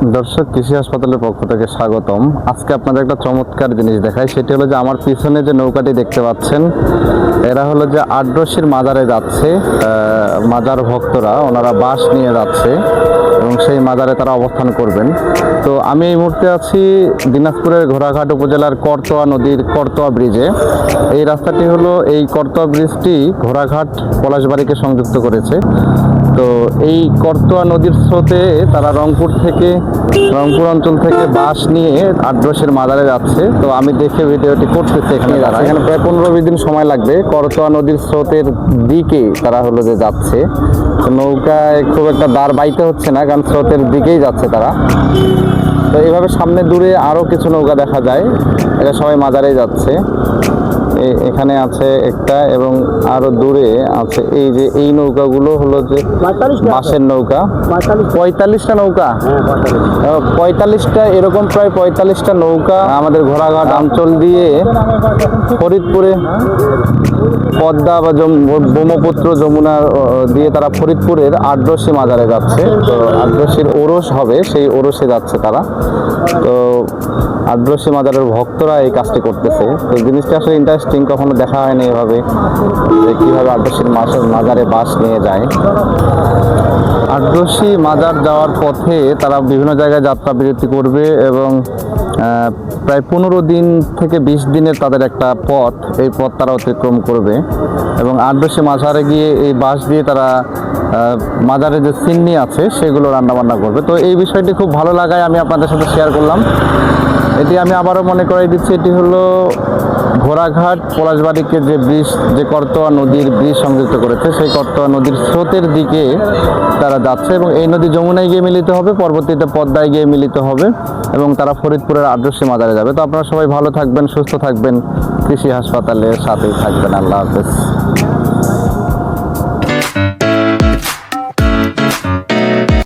দর্শক, কৃষি হাসপাতালের পক্ষ থেকে স্বাগতম। আজকে আপনাদের একটা চমৎকার জিনিস দেখাই, সেটি হলো যে আমার পিছনে যে নৌকাটি দেখতে পাচ্ছেন, এরা হলো যে আড্রসির মাজারে যাচ্ছে মাজার ভক্তরা, ওনারা বাস নিয়ে যাচ্ছে এবং সেই মাজারে তারা অবস্থান করবেন। তো আমি এই মুহূর্তে আছি দিনাজপুরের ঘোড়াঘাট উপজেলার করতোয়া নদীর করতোয়া ব্রিজে। এই রাস্তাটি হলো, এই করতোয়া ব্রিজটি ঘোড়াঘাট পলাশবাড়িকে সংযুক্ত করেছে। তো এই করতোয়া নদীর স্রোতে তারা রংপুর থেকে রংপুর অঞ্চল থেকে বাস নিয়ে আড্রসের মাজারে যাচ্ছে। তো আমি দেখে ভিডিওটি করতেছি এখানে তারা এখানে প্রায় পনেরো বিশ দিন সময় লাগবে। করতোয়া নদীর স্রোতের দিকে তারা হলো যে যাচ্ছে। তো নৌকায় খুব একটা দাঁড় বাইতে হচ্ছে না কারণ স্রোতের দিকেই যাচ্ছে তারা। তো এইভাবে সামনে দূরে আরও কিছু নৌকা দেখা যায়। এটা সবাই মাজারেই যাচ্ছে। এখানে আছে একটা এবং আরও দূরে আছে এই যে এই নৌকাগুলো হলো যে বাঁশের নৌকা। পঁয়তাল্লিশটা। নৌকা? পঁয়তাল্লিশটা। এরকম প্রায় পঁয়তাল্লিশটা নৌকা আমাদের ঘোড়াঘাট অঞ্চল দিয়ে ফরিদপুরে পদ্মা বা ব্রহ্মপুত্র যমুনার ও, দিয়ে তারা ফরিদপুরের আড্রসি মাজারে যাচ্ছে। তো আড্রসির ওরস হবে সেই ওরসে যাচ্ছে তারা। তো আড্রসি মাজারের ভক্তরা এই কাজটি করতেছে। তো জিনিসটা আসলে ইন্টারেস্টিং কখনো দেখা হয়নি এভাবে, যে কীভাবে আড্রসির মাসের মাজারে বাস নিয়ে যায়। আড্রসি মাজার যাওয়ার পথে তারা বিভিন্ন জায়গায় যাত্রা বিরতি করবে এবং প্রায় পনেরো দিন থেকে বিশ দিনের তাদের একটা পথ, এই পথ তারা অতিক্রম করবে। এবং আড্রসি মাজারে গিয়ে এই বাস দিয়ে তারা মাজারে যে সিন্নি আছে, সেগুলো রান্নাবান্না করবে। তো এই বিষয়টি খুব ভালো লাগায় আমি আপনাদের সাথে শেয়ার করলাম। এটি আমি আবারও মনে করাই দিচ্ছি, এটি হলো ঘোড়াঘাট পলাশবাড়িকে যে ব্রিজ, যে করতোয়া নদীর ব্রিজ সংযুক্ত করেছে, সেই করতোয়া নদীর স্রোতের দিকে তারা যাচ্ছে এবং এই নদী যমুনায় গিয়ে মিলিত হবে, পরবর্তীতে পদ্মায় গিয়ে মিলিত হবে এবং তারা ফরিদপুরের আদর্শী মাজারে যাবে। তো আপনারা সবাই ভালো থাকবেন, সুস্থ থাকবেন, কৃষি হাসপাতালের সাথেই থাকবেন। আল্লাহ হাফেজ।